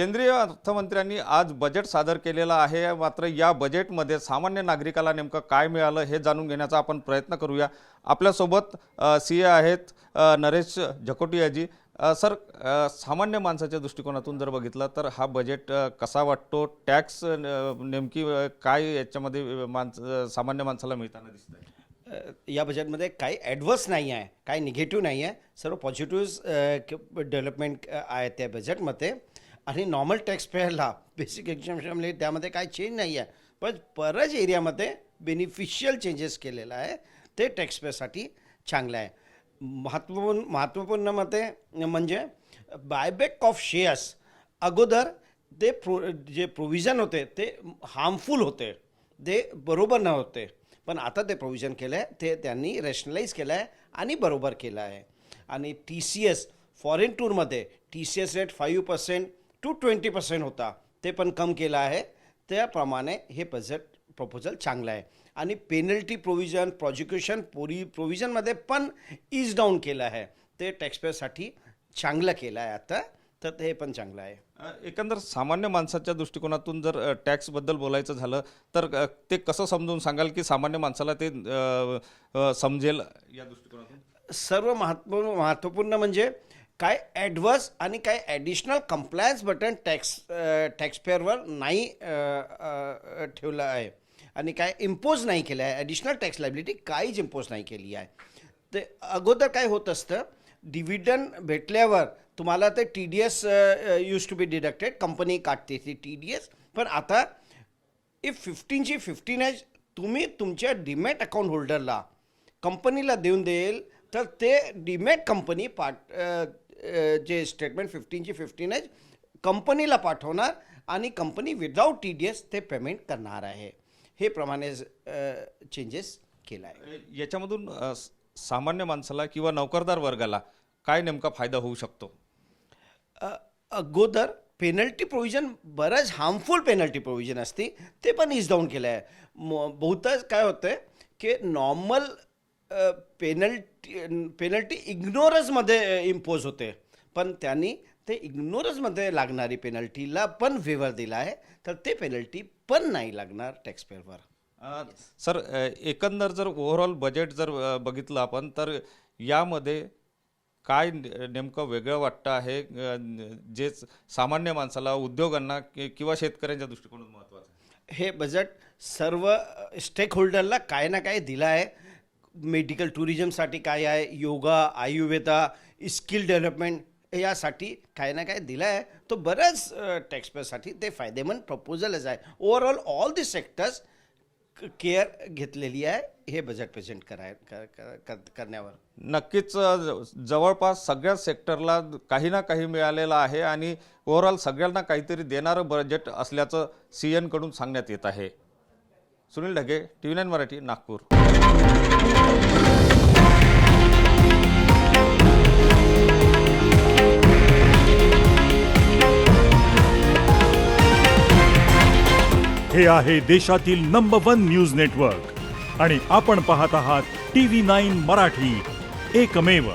केंद्रीय अर्थमंत्र्यांनी आज बजेट सादर केलेलं आहे. मात्र या बजेटमध्ये सामान्य नागरिकाला नेमकं काय मिळालं हे जाणून घेण्याचा आपण प्रयत्न करूया. आपल्यासोबत सी ए आहेत नरेश झकोटियाजी. सर सामान्य माणसाच्या दृष्टिकोनातून जर बघितलं तर हा बजेट कसा वाटतो? टॅक्स नेमकी काय याच्यामध्ये माणस सामान्य माणसाला मिळताना दिसत आहे या बजेटमध्ये काही ॲडव्हर्स नाही आहे काही निगेटिव्ह नाही आहे. सर्व पॉझिटिव्ह डेव्हलपमेंट आहे त्या बजेटमध्ये. आणि नॉर्मल टॅक्स पेअरला बेसिक एक्झामिशनमध्ये त्यामध्ये काय चेंज नाही आहे. पण परज एरियामध्ये बेनिफिशियल चेंजेस केलेलं आहे ते टॅक्स पेअरसाठी चांगलं आहे. महत्त्वपूर्ण महत्त्वपूर्ण मते म्हणजे बायबॅक ऑफ शेअर्स अगोदर ते प्रो जे प्रोव्हिजन होते ते हार्मफुल होते. ते बरोबर नव्हते. पण आता ते प्रोव्हिजन केलं आहे ते त्यांनी रॅशनलाईज केलं आहे आणि बरोबर केलं आहे. आणि T C S foreign टूरमध्ये T C S rate five percent to twenty percent होता. ते पण कम केलं आहे. त्याप्रमाणे हे बजेट प्रपोजल चांगलं आहे. आणि पेनल्टी प्रोव्हिजन प्रॉजिक्युशन पोरी प्रोव्हिजनमध्ये पण इज डाऊन केलं आहे. ते टॅक्सपेअरसाठी चांगलं केलं आहे आता. तर ते पण चांगलं आहे. एकंदर सामान्य माणसाच्या दृष्टिकोनातून जर टॅक्सबद्दल बोलायचं झालं तर ते कसं समजून सांगाल की सामान्य माणसाला ते समजेल या दृष्टिकोनातून? सर्व महत्त्व महत्त्वपूर्ण म्हणजे काय ॲडव्हर्स आणि काय ॲडिशनल कम्प्लायन्स बटन टॅक्स टॅक्सपेअरवर नाही ठेवलं आहे. आणि काय इम्पोज नाही केलं आहे. ॲडिशनल टॅक्स लायबिलिटी काहीच इम्पोज नाही केली आहे. ते अगोदर काय होत असतं? डिव्हिडन भेटल्यावर तुम्हाला ते T D S used to be deducted company काढते ती टी डी एस पण आता इफ फिफ्टीनची फिफ्टीन एज तुम्ही तुमच्या डीमॅट अकाउंट होल्डरला कंपनीला देऊन देईल तर ते डिमॅट कंपनी पार्ट जे स्टेटमेंट फिफ्टीनची फिफ्टीन एज कंपनीला पाठवणार आणि company without T D S ते पेमेंट करणार आहे. हे प्रमाणे चेंजेस केला आहे. याच्यामधून सामान्य माणसाला किंवा नोकरदार वर्गाला काय नेमका फायदा होऊ शकतो? अगोदर पेनल्टी प्रोव्हिजन बरंच हार्मफुल पेनल्टी प्रोव्हिजन असते ते पण इज डाऊन केलं आहे म बहुतांश काय होतं आहे की नॉर्मल पेनल्टी पेनल्टी इग्नोरन्समध्ये इम्पोज होते. पण त्यांनी ते इग्नोरन्समध्ये लागणारी पेनल्टीला पण फेवर दिला आहे. तर ते पेनल्टी पण नाही लागणार टॅक्सपेअरवर सर एकंदर जर ओव्हरऑल बजेट जर बघितलं आपण तर यामध्ये काय नेमकं वेगळं वाटतं आहे? जे सामान्य माणसाला उद्योगांना किंवा शेतकऱ्यांच्या दृष्टिकोनातून महत्त्वाचं हे बजेट सर्व स्टेक होल्डरला काय ना काय दिलं आहे. मेडिकल टुरिझमसाठी काय आहे? योगा आयुर्वेदा स्किल डेव्हलपमेंट यासाठी काय ना काय दिलं आहे तो बऱ्याच टॅक्सपेअरसाठी ते फायदेमंद प्रपोजलच आहे. Overall all the sectors care घेतलेली आहे. हे बजेट प्रेझेंट कराय कर- कर- कर- करण्यावर. नक्कीच ज- जवळपास सगळ्या सेक्टरला काही ना काही मिळालेलं आहे आणि ओव्हरऑल सगळ्यांना काहीतरी देणारं बजेट असल्याचं सी एनकडून सांगण्यात येत आहे. Sunil Dhage T V nine Marathi Nagpur. हे आहे देशातील नंबर वन न्यूज नेटवर्क आणि आपण पाहत आहात टी व्ही नाईन मराठी. एकमेव